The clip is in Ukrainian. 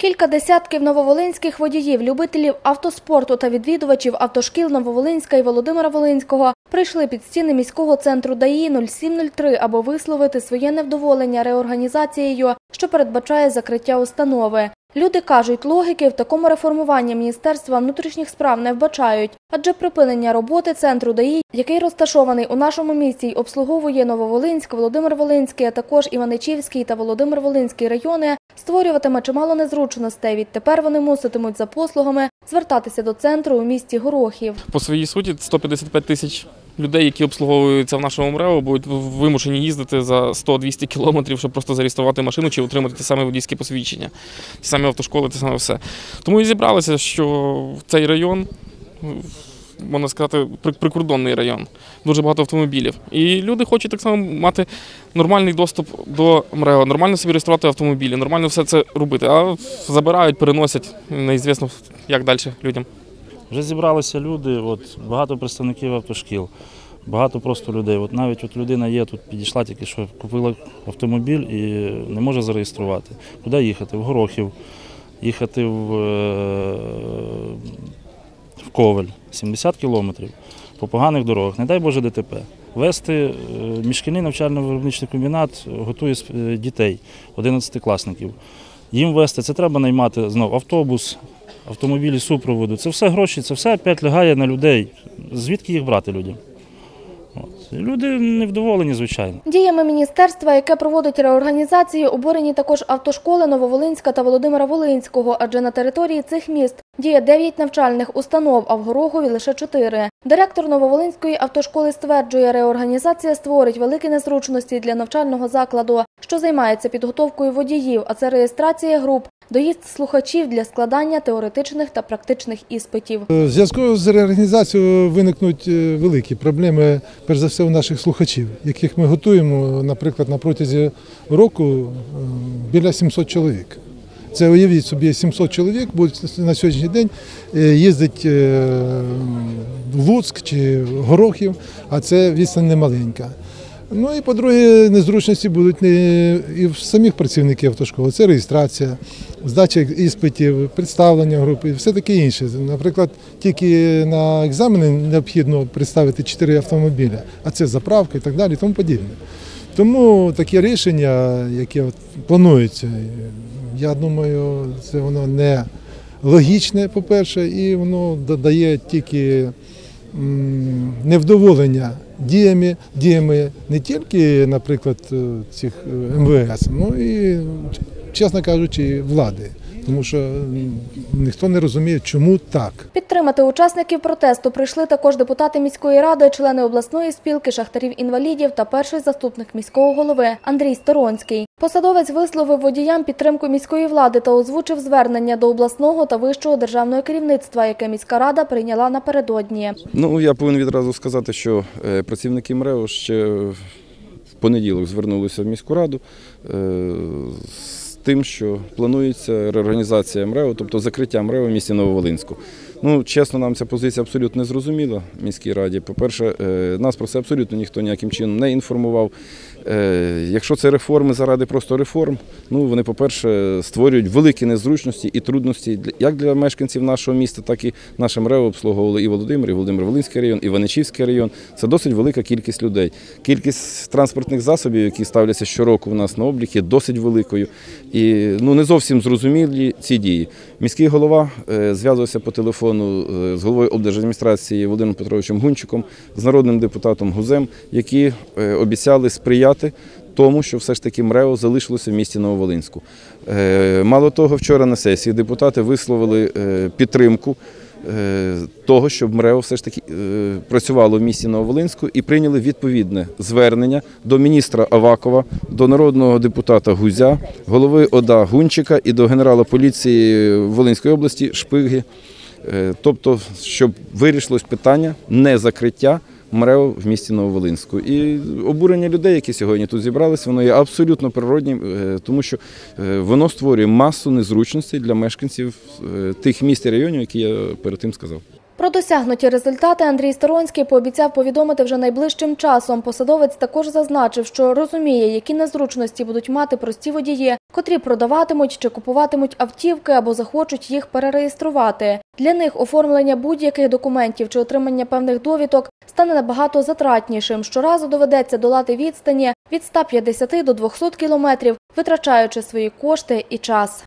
Кілька десятків нововолинських водіїв, любителів автоспорту та відвідувачів автошкіл Нововолинська і Володимира Волинського прийшли під стіни міського центру ДАІ 0703, аби висловити своє невдоволення реорганізацією, що передбачає закриття установи. Люди кажуть, логіки в такому реформуванні Міністерства внутрішніх справ не вбачають, адже припинення роботи центру ДАІ, який розташований у нашому місті й обслуговує Нововолинськ, Володимир Волинський, а також Іваничівський та Володимир Волинський райони, створюватиме чимало незручностей. Відтепер вони муситимуть за послугами звертатися до центру у місті Горохів. По своїй суті 155 тисяч людей, які обслуговуються в нашому МРЕО, будуть вимушені їздити за 100-200 кілометрів, щоб просто зареєструвати машину чи отримати ті самі водійські посвідчення, ті самі автошколи, те саме все. Тому і зібралися, що цей район. Можна сказати, прикордонний район, дуже багато автомобілів. І люди хочуть так само мати нормальний доступ до МРЕО, нормально собі реєструвати автомобілі, нормально все це робити. А забирають, переносять, неізвісно, як далі людям. Вже зібралися люди, от, багато представників автошкіл, багато просто людей. От навіть от людина є, тут підійшла тільки що купила автомобіль і не може зареєструвати. Куди їхати? В Горохів, їхати в, е, в Ковель 70 кілометрів по поганих дорогах, не дай Боже ДТП. Вести е, міжшкільний навчально-виробничий комбінат готує е, дітей, 11-класників. Їм вести це треба наймати знов автобус, автомобілі супроводу. Це все гроші, це все опять лягає на людей. Звідки їх брати людям? Люди невдоволені, звичайно. Діями міністерства, яке проводить реорганізацію, обурені також автошколи Нововолинська та Володимира Волинського, адже на території цих міст діє 9 навчальних установ, а в Горохові лише 4. Директор Нововолинської автошколи стверджує, реорганізація створить великі незручності для навчального закладу, що займається підготовкою водіїв, а це реєстрація груп, доїзд слухачів для складання теоретичних та практичних іспитів. В зв'язку з реорганізацією виникнуть е, великі проблеми, перш за все, у наших слухачів, яких ми готуємо, наприклад, на протязі року е, біля 700 чоловік. Це уявіть собі, 700 чоловік будуть на сьогоднішній день е, їздити е, в Луцьк чи Горохів, а це відстань не маленька. Ну і по-друге, незручності будуть не і в самих працівників автошколи. Це реєстрація, здача іспитів, представлення групи, і все таке інше. Наприклад, тільки на екзамени необхідно представити 4 автомобіля, а це заправка і так далі, тому подібне. Тому таке рішення, яке планується, я думаю, це воно не логічне, по-перше, і воно додає тільки невдоволення діями, діями не тільки, наприклад, е, цих е, МВС, ну і, чесно кажучи, влади. Тому що ніхто не розуміє, чому так. Підтримати учасників протесту прийшли також депутати міської ради, члени обласної спілки шахтарів-інвалідів та перший заступник міського голови Андрій Сторонський. Посадовець висловив водіям підтримку міської влади та озвучив звернення до обласного та вищого державного керівництва, яке міська рада прийняла напередодні. Ну, я повинен відразу сказати, що е, працівники МРЕО ще в понеділок звернулися в міську раду е, з тим, що планується реорганізація МРЕО, тобто закриття МРЕО в місті Нововолинську. Ну, чесно, нам ця позиція абсолютно не зрозуміла в міській раді. По-перше, е, нас про це абсолютно ніхто ніяким чином не інформував. Е, Якщо це реформи заради просто реформ, ну вони, по-перше, створюють великі незручності і трудності як для мешканців нашого міста, так і наше МРЕО обслуговували і Володимир, і Володимир Волинський район, і Ваничівський район. Це досить велика кількість людей. Кількість транспортних засобів, які ставляться щороку у нас на облік, є досить великою. І ну не зовсім зрозумілі ці дії. Міський голова е, зв'язувався по телефону е, з головою облдержадміністрації Володимиром Петровичем Гунчиком, з народним депутатом Гузем, які е, обіцяли сприяти тому, що все ж таки МРЕО залишилося в місті Нововолинську. Е, Мало того, вчора на сесії депутати висловили підтримку того, щоб МРЕО все ж таки працювало в місті Нововолинську і прийняли відповідне звернення до міністра Авакова, до народного депутата Гузя, голови ОДА Гунчика і до генерала поліції Волинської області Шпиги. Е, Тобто, щоб вирішилось питання не закриття МРЕО в місті Нововолинську. І обурення людей, які сьогодні тут зібралися, воно є абсолютно природнім, е, тому що е, воно створює масу незручностей для мешканців тих міст і районів, які я перед тим сказав. Про досягнуті результати Андрій Сторонський пообіцяв повідомити вже найближчим часом. Посадовець також зазначив, що розуміє, які незручності будуть мати прості водії, котрі продаватимуть чи купуватимуть автівки або захочуть їх перереєструвати. Для них оформлення будь-яких документів чи отримання певних довідок стане набагато затратнішим. Щоразу доведеться долати відстані від 150 до 200 кілометрів, витрачаючи свої кошти і час.